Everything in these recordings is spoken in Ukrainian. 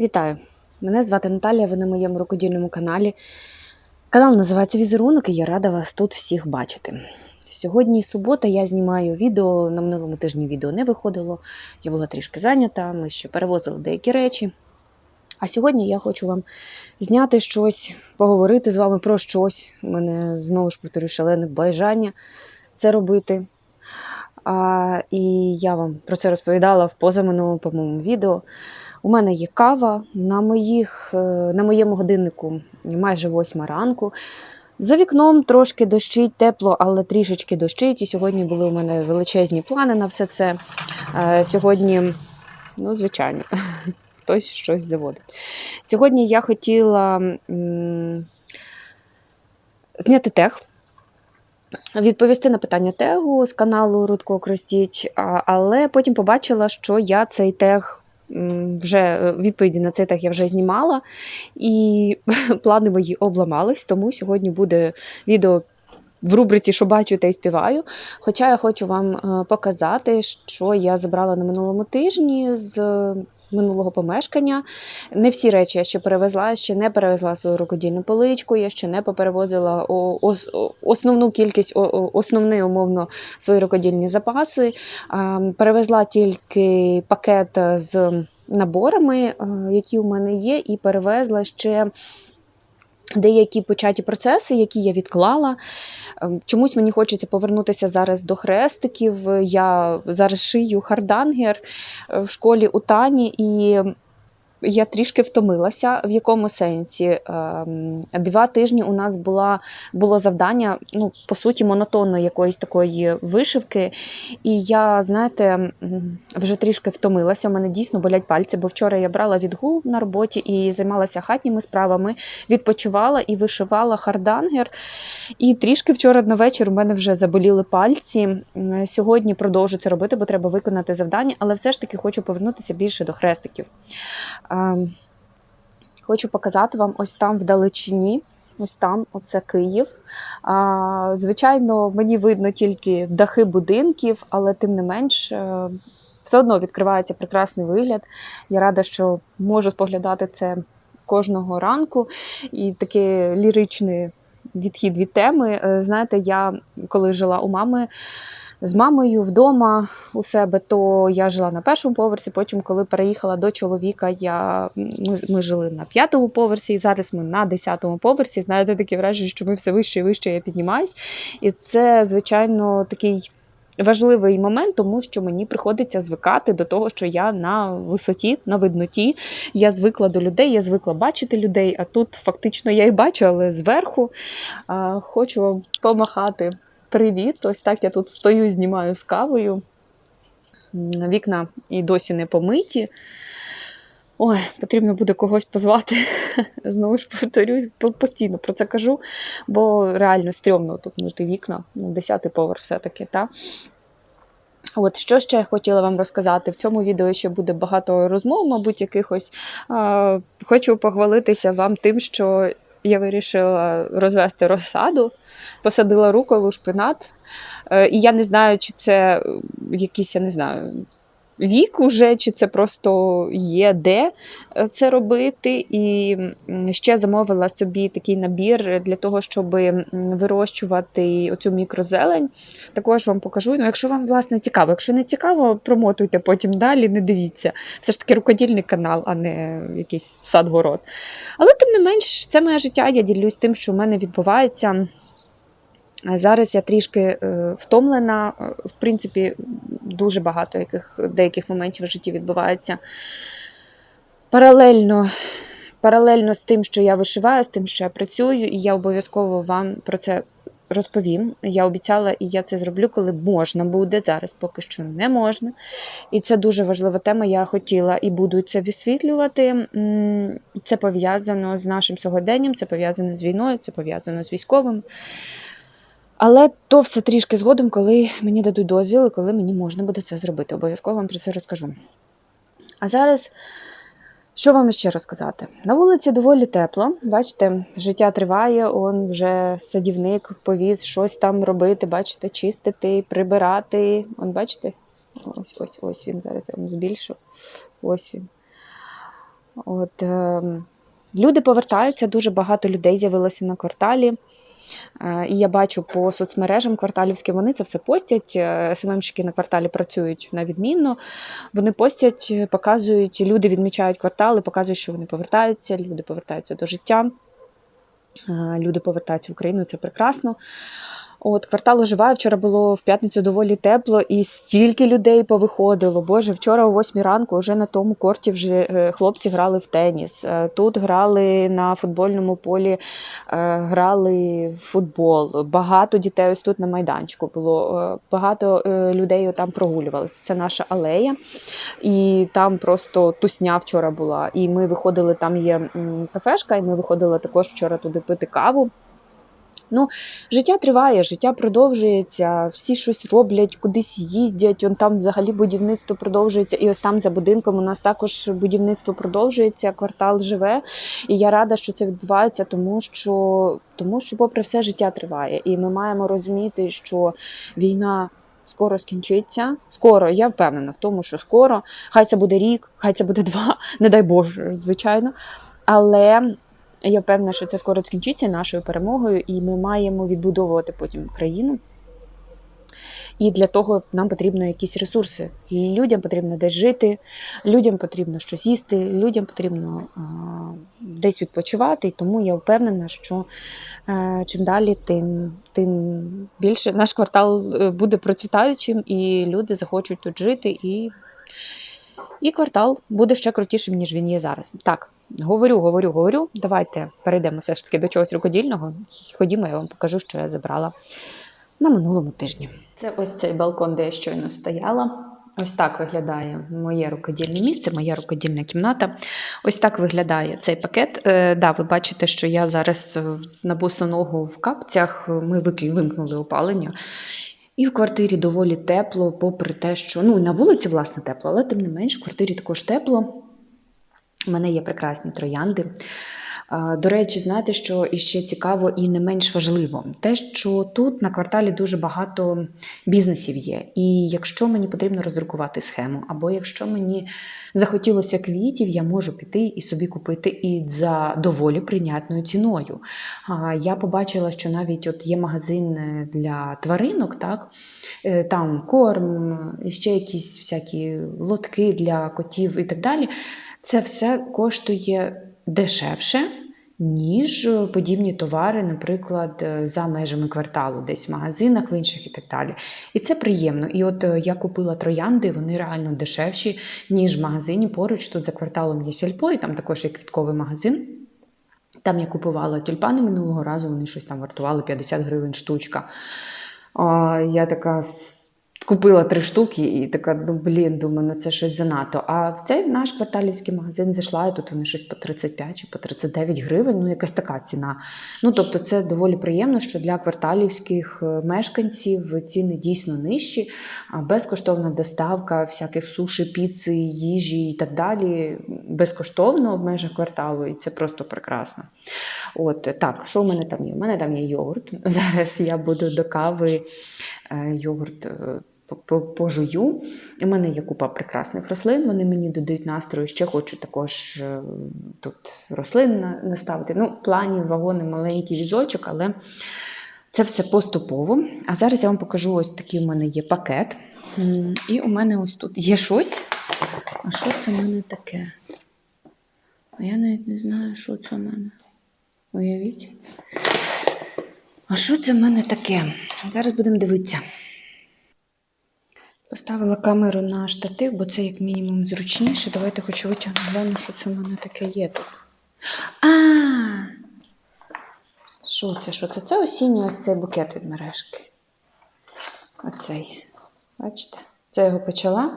Вітаю! Мене звати Наталія, ви на моєму рукодільному каналі. Канал називається Візерунок і я рада вас тут всіх бачити. Сьогодні субота, я знімаю відео. На минулому тижні відео не виходило. Я була трішки зайнята, ми ще перевозили деякі речі. А сьогодні я хочу вам зняти щось, поговорити з вами про щось. У мене знову ж повторю шалене бажання це робити. А, і я вам про це розповідала в позаминулому по-моєму відео. У мене є кава на, моїх, е, на моєму годиннику майже восьма ранку. За вікном трошки дощить, тепло, але трішечки дощить. І сьогодні були у мене величезні плани на все це. Е, Сьогодні, ну, звичайно, хтось щось заводить. Сьогодні я хотіла зняти тег. Відповісти на питання тегу з каналу Рудко Кростіч, але потім побачила, що я цей тег вже е, відповіді на це так я вже знімала, і плани мої обламались, тому сьогодні буде відео. В рубриці Що бачу, та й співаю. Хоча я хочу вам е, показати, що я забрала на минулому тижні з минулого помешкання. Не всі речі я ще перевезла, я ще не перевезла свою рукодільну поличку, я ще не поперевозила основну кількість, основні умовно свої рукодільні запаси. Перевезла тільки пакет з наборами, е, які у мене є, і перевезла ще. Деякі початі процеси, які я відклала. Ем, Чомусь мені хочеться повернутися зараз до хрестиків. Я зараз шию хардангер е, в школі у Тані, і я трішки втомилася. В якому сенсі? Ем, Два тижні у нас була, було завдання, ну, по суті, монотонної якоїсь такої вишивки. І я, знаєте, вже трішки втомилася. У мене дійсно болять пальці, бо вчора я брала відгул на роботі і займалася хатніми справами, відпочивала і вишивала хардангер. І трішки вчора на вечір у мене вже заболіли пальці. Сьогодні продовжу це робити, бо треба виконати завдання, але все ж таки хочу повернутися більше до хрестиків. Ем, Хочу показати вам ось там вдалечині. Ось там, оце Київ. А, звичайно, мені видно тільки дахи будинків, але тим не менш, е, все одно відкривається прекрасний вигляд. Я рада, що можу споглядати це кожного ранку. І такий ліричний відхід від теми. Е, Знаєте, я коли жила у мами. З мамою вдома у себе, то я жила на першому поверсі. Потім, коли переїхала до чоловіка, я, ми, ми жили на п'ятому поверсі, і зараз ми на десятому поверсі. Знаєте, таке враження, що ми все вище і вище я піднімаюсь. І це, звичайно, такий важливий момент, тому що мені приходиться звикати до того, що я на висоті, на видноті. Я звикла до людей, я звикла бачити людей, а тут фактично я їх бачу, але зверху. А, хочу вам помахати. Привіт! Ось так я тут стою, знімаю з кавою. Вікна і досі не помиті. Ой, потрібно буде когось позвати. Знову ж повторюсь, постійно про це кажу, бо реально стрьомно тут мити вікна. Ну, 10 поверх все-таки, та? От що ще я хотіла вам розказати? В цьому відео ще буде багато розмов, мабуть, якихось. Хочу похвалитися вам тим, що я вирішила розвести розсаду, посадила руколу, шпинат. Е, І я не знаю, чи це якісь, я не знаю, вік уже, чи це просто є де е, це робити. І ще замовила собі такий набір для того, щоб вирощувати оцю мікрозелень. Також вам покажу. Ну, якщо вам власне цікаво, якщо не цікаво, промотуйте потім далі, не дивіться. Все ж таки рукодільний канал, а не якийсь сад-город. Але тим не менш, це моє життя. Я ділюсь тим, що в мене відбувається. Зараз я трішки е, втомлена. Е, В принципі, дуже багато яких, деяких моментів в житті відбувається паралельно, паралельно з тим, що я вишиваю, з тим, що я працюю, і я обов'язково вам про це розповім. Я обіцяла, і я це зроблю, коли можна буде. Зараз поки що не можна. І це дуже важлива тема. Я хотіла і буду це висвітлювати. Це пов'язано з нашим сьогоденням, це пов'язано з війною, це пов'язано з військовим. Але то все трішки згодом, коли мені дадуть дозвіл і коли мені можна буде це зробити. Обов'язково вам про це розкажу. А зараз, що вам ще розказати? На вулиці доволі тепло. Бачите, життя триває, он вже садівник повіз щось там робити, бачите, чистити, прибирати. Он, бачите? Ось ось ось він зараз я вам збільшу. Ось він. От, е, люди повертаються, дуже багато людей з'явилося на кварталі. Е, І я бачу по соцмережам кварталівським, вони це все постять. Е, СММщики на кварталі працюють на відмінно. Вони постять, е, показують, люди відмічають квартали, показують, що вони повертаються, люди повертаються до життя. Люди повертаються в Україну, це прекрасно. От квартал оживає. Вчора було в п'ятницю доволі тепло, і стільки людей повиходило. Боже, вчора о 8 ранку вже на тому корті вже е, хлопці грали в теніс. Е, Тут грали на футбольному полі, е, грали в футбол. Багато дітей ось тут на майданчику було. Багато людей там прогулювалися. Це наша алея, і там просто тусня вчора була. І ми виходили, там є кафешка, і ми виходили також вчора туди пити каву. Ну, життя триває, життя продовжується, всі щось роблять, кудись їздять. Он там взагалі будівництво продовжується. І ось там за будинком у нас також будівництво продовжується, квартал живе. І я рада, що це відбувається, тому що, тому що, попри все, життя триває. І ми маємо розуміти, що війна. Скоро скінчиться. Скоро, я впевнена в тому, що скоро. Хай це буде рік, хай це буде два, не дай Боже, звичайно. Але я впевнена, що це скоро скінчиться нашою перемогою, і ми маємо відбудовувати потім країну. І для того нам потрібно якісь ресурси. Людям потрібно десь жити, людям потрібно щось їсти, людям потрібно а, десь відпочивати. І тому я впевнена, що е, чим далі, тим, тим більше наш квартал е, буде процвітаючим, і люди захочуть тут жити. І, і квартал буде ще крутішим, ніж він є зараз. Так, говорю, говорю, говорю. Давайте перейдемо все ж таки до чогось рукодільного. Ходімо, я вам покажу, що я забрала на минулому тижні. Це ось цей балкон, де я щойно стояла. Ось так виглядає моє рукодільне місце, моя рукодільна кімната. Ось так виглядає цей пакет. Е, да, ви бачите, що я зараз на босоногу в капцях. Ми вимкнули опалення. І в квартирі доволі тепло, попри те, що ну на вулиці, власне, тепло, але тим не менш, в квартирі також тепло. У мене є прекрасні троянди. До речі, знаєте, що іще цікаво і не менш важливо, те, що тут на кварталі дуже багато бізнесів є. І якщо мені потрібно роздрукувати схему, або якщо мені захотілося квітів, я можу піти і собі купити і за доволі прийнятною ціною. Я побачила, що навіть от є магазин е, для тваринок, так Е, там корм, ще якісь всякі лотки для котів і так далі. Це все коштує дешевше, ніж подібні товари, наприклад, е, за межами кварталу, десь в магазинах, в інших і так далі. І це приємно. І от е, я купила троянди, вони реально дешевші, ніж в магазині. Поруч тут за кварталом є сільпо, і там також є квітковий магазин. Там я купувала тюльпани минулого разу, вони щось там вартували 50 гривень штучка. Я така купила три штуки і така, ну блін, думаю, ну це щось занадто. А в цей наш кварталівський магазин зайшла, і тут вони щось по 35 чи по 39 гривень, ну якась така ціна. Ну тобто, це доволі приємно, що для кварталівських е, мешканців ціни дійсно нижчі, а безкоштовна доставка всяких суші, піци, їжі і так далі. Безкоштовно в межах кварталу, і це просто прекрасно. От так, що в мене там є? У мене там є йогурт. Зараз я буду до кави е, йогурт. По- по- Пожую. У мене є купа прекрасних рослин, вони мені додають настрою. Ще хочу також е, тут рослин наставити. Ну, планів, вагони, маленький візочок, але це все поступово. А зараз я вам покажу ось такий у мене є пакет. І у мене ось тут є щось. А що це в мене таке? А я навіть не знаю, що це в мене. Уявіть. А що це в мене таке? Зараз будемо дивитися. Поставила камеру на штатив, бо це як мінімум зручніше. Давайте хоч витягну, гляну, що це в мене таке є тут. А! Що це? Що це? Це осінній ось цей букет від мережки. Оцей. Бачите? Це його почала.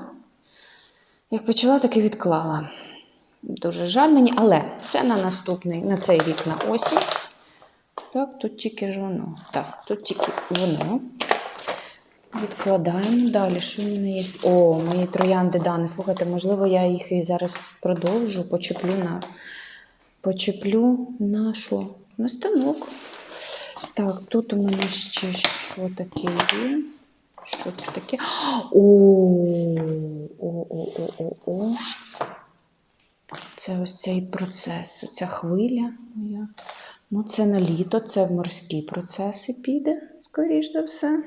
Як почала, так і відклала. Дуже жаль мені, але це на наступний, на цей рік на осінь. Так, тут тільки ж воно. Так, тут тільки воно. Відкладаємо далі. Що в мене є? О, мої троянди Дани. Слухайте, можливо, я їх і зараз продовжу, почеплю на почеплю на що? На станок. Так, тут у мене ще що таке є. Що це таке? О, о, о, о, о, о. Це ось цей процес, ця хвиля моя. Ну, це на літо, це в морські процеси піде, скоріш за все.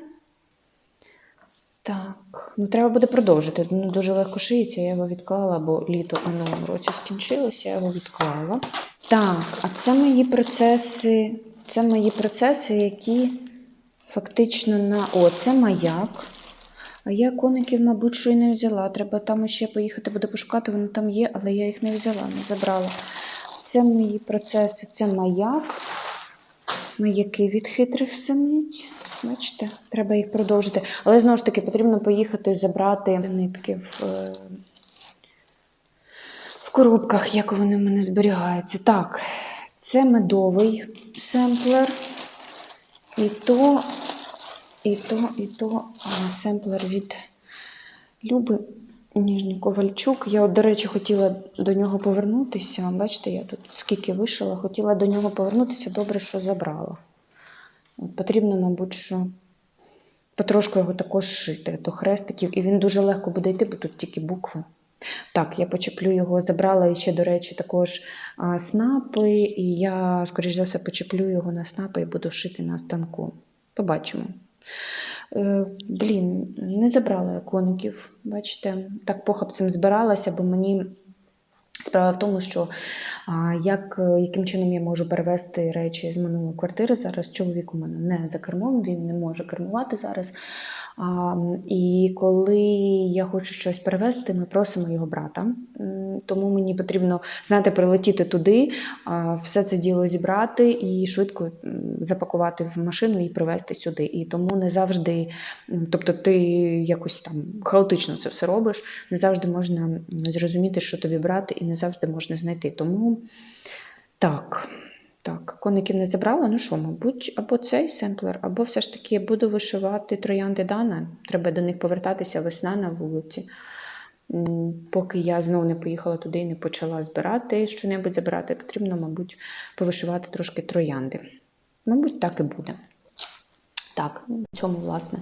Так, ну треба буде продовжити. Ну, дуже легко шиється, я його відклала, бо літо в минулому році скінчилося, я його відклала. Так, а це мої процеси. Це мої процеси, які фактично на. О, це маяк. А я коників, мабуть, що і не взяла. Треба там ще поїхати буде пошукати, вони там є, але я їх не взяла, не забрала. Це мої процеси, це маяк. Маяки від хитрих синиць. Бачите, треба їх продовжити. Але знову ж таки потрібно поїхати забрати нитки в, е, в коробках, як вони в мене зберігаються. Так, це медовий семплер. І то, і то, і то а, семплер від Люби Ніжні Ковальчук. Я, до речі, хотіла до нього повернутися. Бачите, я тут скільки вишила, хотіла до нього повернутися, добре, що забрала. Потрібно, мабуть, що потрошку його також шити до хрестиків, і він дуже легко буде йти, бо тут тільки букви. Так, я почеплю його, забрала ще, до речі, також а, снапи, і я, скоріш за все, почеплю його на снапи і буду шити на станку. Побачимо. Е, блін, не забрала я коників. Бачите, так похапцем збиралася, бо мені справа в тому, що як, е, яким чином я можу перевезти речі з минулої квартири. Зараз чоловік у мене не за кермом, він не може кермувати зараз. І коли я хочу щось перевезти, ми просимо його брата. Тому мені потрібно, знаєте, прилетіти туди, все це діло зібрати і швидко запакувати в машину і привезти сюди. І тому не завжди, тобто ти якось там хаотично це все робиш, не завжди можна зрозуміти, що тобі брати, і не завжди можна знайти. Тому так. Так, коників не забрала, ну що, мабуть, або цей семплер, або все ж таки буду вишивати троянди Дана. Треба до них повертатися весна на вулиці. Поки я знову не поїхала туди і не почала збирати що-небудь забирати, потрібно, мабуть, повишивати трошки троянди. Мабуть, так і буде. Так, на цьому, власне,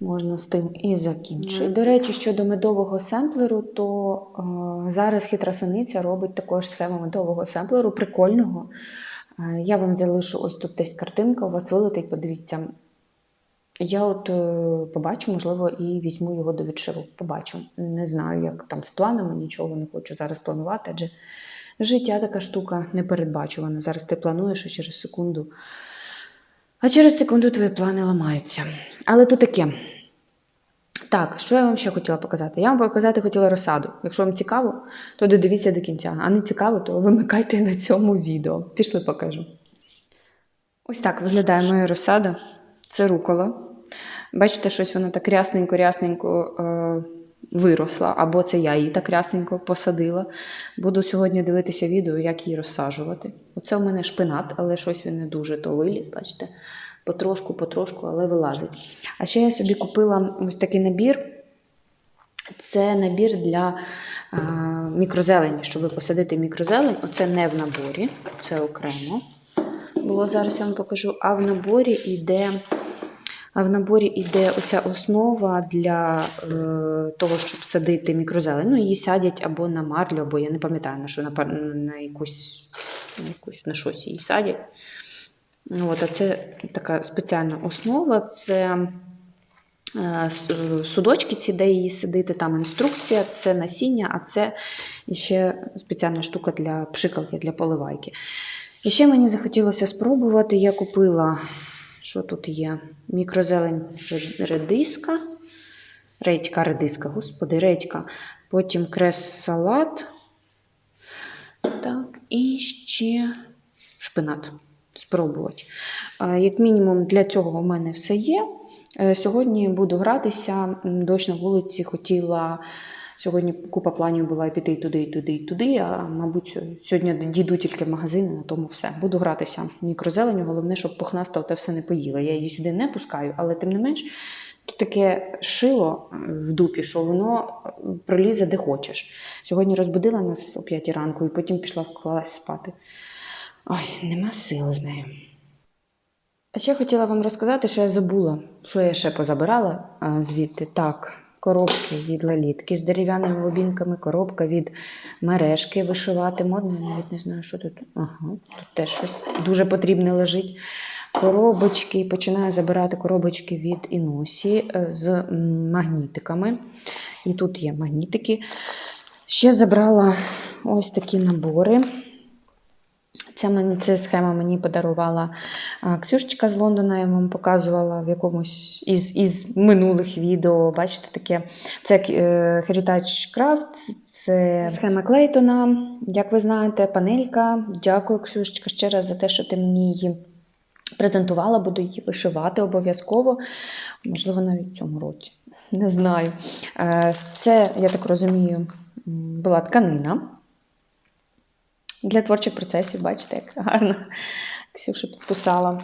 можна з тим і закінчити. До речі, щодо медового семплеру, то е, зараз хитра синиця робить також схему медового семплеру, прикольного. Е, Я вам залишу ось тут десь картинка, у вас вилетить, подивіться. Я от е, побачу, можливо, і візьму його до відшиву. Побачу. Не знаю, як там з планами, нічого не хочу зараз планувати, адже життя така штука непередбачувана. Зараз ти плануєш, а через секунду. А через секунду твої плани ламаються. Але то таке. Так, що я вам ще хотіла показати? Я вам показати хотіла розсаду. Якщо вам цікаво, то додивіться до кінця. А не цікаво, то вимикайте на цьому відео. Пішли покажу. Ось так виглядає моя розсада. Це рукола. Бачите, щось воно так рясненько-рясненько е, виросла, або це я її так рясненько посадила. Буду сьогодні дивитися відео, як її розсаджувати. Оце у мене шпинат, але щось він не дуже то виліз, бачите. Потрошку, потрошку, але вилазить. А ще я собі купила ось такий набір. Це набір для е, мікрозелені, щоб посадити мікрозелень. Оце не в наборі, це окремо. Було зараз я вам покажу. А в наборі йде, а в наборі йде оця основа для е, того, щоб садити мікрозелень. Ну, її садять або на марлю, або я не пам'ятаю, на що на, на якусь, на якусь на щось її садять. Ну, От, а це така спеціальна основа. Це е, судочки, ці, де її садити, там інструкція, це насіння, а це ще спеціальна штука для пшикалки, для поливайки. І ще мені захотілося спробувати. Я купила, що тут є? Мікрозелень редиска. Редька, редиска, господи, редька. Потім крес-салат. Так, і ще шпинат. Спробувати. Е, Як мінімум, для цього в мене все є. Е, Сьогодні буду гратися. Дощ на вулиці хотіла. Сьогодні купа планів була піти і туди, і туди, і туди. А мабуть, сьогодні дійду тільки в магазини, на тому все. Буду гратися мікрозеленю. Головне, щоб пухнаста те все не поїла. Я її сюди не пускаю, але тим не менш, тут таке шило е, в дупі, що воно пролізе де хочеш. Сьогодні розбудила нас о 5 ранку і потім пішла вклалась спати. Ой, нема сил з нею. А ще хотіла вам розказати, що я забула, що я ще позабирала звідти. Так, коробки від лалітки з дерев'яними бобінками, коробка від мережки вишивати. Модно, навіть не знаю, що тут. Ага, тут теж щось дуже потрібне лежить. Коробочки, починаю забирати коробочки від Іносі е, з магнітиками. І тут є магнітики. Ще забрала ось такі набори. Ця, ця схема мені подарувала Ксюшечка з Лондона, я вам показувала в якомусь із, із минулих відео. Бачите, таке це е, Heritage Crafts, це схема Клейтона. Як ви знаєте, панелька. Дякую, Ксюшечка, ще раз за те, що ти мені її презентувала. Буду її вишивати обов'язково. Можливо, навіть в цьому році. Не знаю. Е, Це, я так розумію, була тканина. Для творчих процесів, бачите, як гарно Ксюша підписала.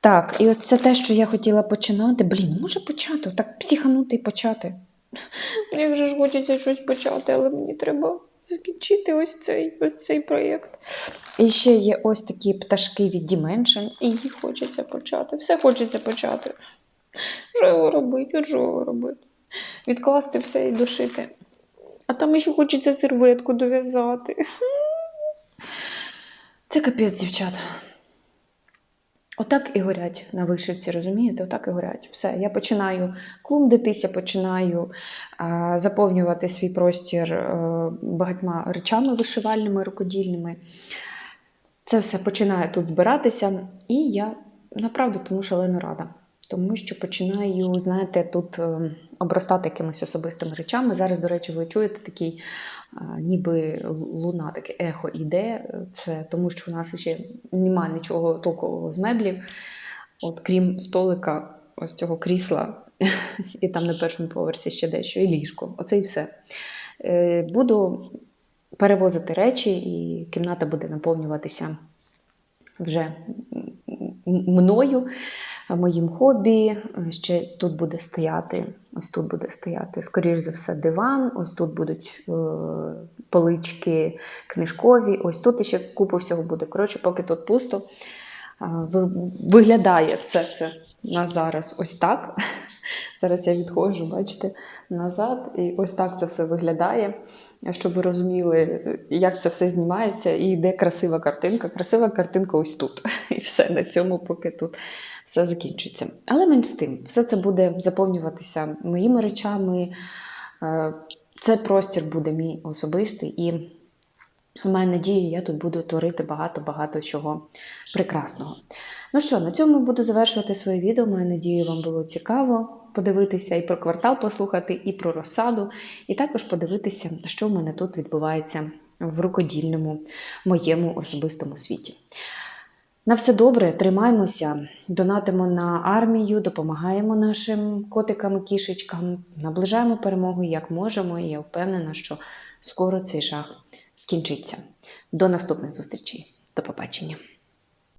Так, і ось це те, що я хотіла починати. Блін, ну може почати, так психанути і почати. Як же ж хочеться щось почати, але мені треба закінчити ось цей, ось цей проєкт. І ще є ось такі пташки від Dimensions, і їх хочеться почати. Все хочеться почати. Що його робити? От що його робити? Відкласти все і дошити. А там ще хочеться серветку дов'язати. Це капець, дівчата. Отак і горять на вишивці, розумієте? Отак і горять. Все, я починаю клумдитися, починаю а, заповнювати свій простір е, багатьма речами вишивальними, рукодільними. Це все починає тут збиратися, і я направду тому шалено рада. Тому що починаю, знаєте, тут е, обростати якимись особистими речами. Зараз, до речі, ви чуєте такий, ніби луна, таке ехо іде. Це тому, що у нас ще немає нічого толкового з меблів, от крім столика, ось цього крісла, і там на першому поверсі ще дещо, і ліжко. Оце і все. Е, Буду перевозити речі, і кімната буде наповнюватися вже мною, моїм хобі. Ще тут буде стояти, ось тут буде стояти, скоріш за все, диван, ось тут будуть е, полички книжкові, ось тут ще купа всього буде. Коротше, поки тут пусто, виглядає все це на зараз ось так. Зараз я відходжу, бачите, назад, і ось так це все виглядає. Щоб ви розуміли, як це все знімається і де красива картинка. Красива картинка ось тут. І все на цьому, поки тут все закінчиться. Але менш з тим, все це буде заповнюватися моїми речами. Е, Це простір буде мій особистий, і маю надію, я тут буду творити багато-багато чого прекрасного. Ну що, на цьому буду завершувати своє відео. Маю надію, вам було цікаво подивитися і про квартал послухати, і про розсаду, і також подивитися, що в мене тут відбувається в рукодільному моєму особистому світі. На все добре, тримаємося, донатимо на армію, допомагаємо нашим котикам і кішечкам, наближаємо перемогу як можемо, і я впевнена, що скоро цей жах скінчиться. До наступних зустрічей. До побачення.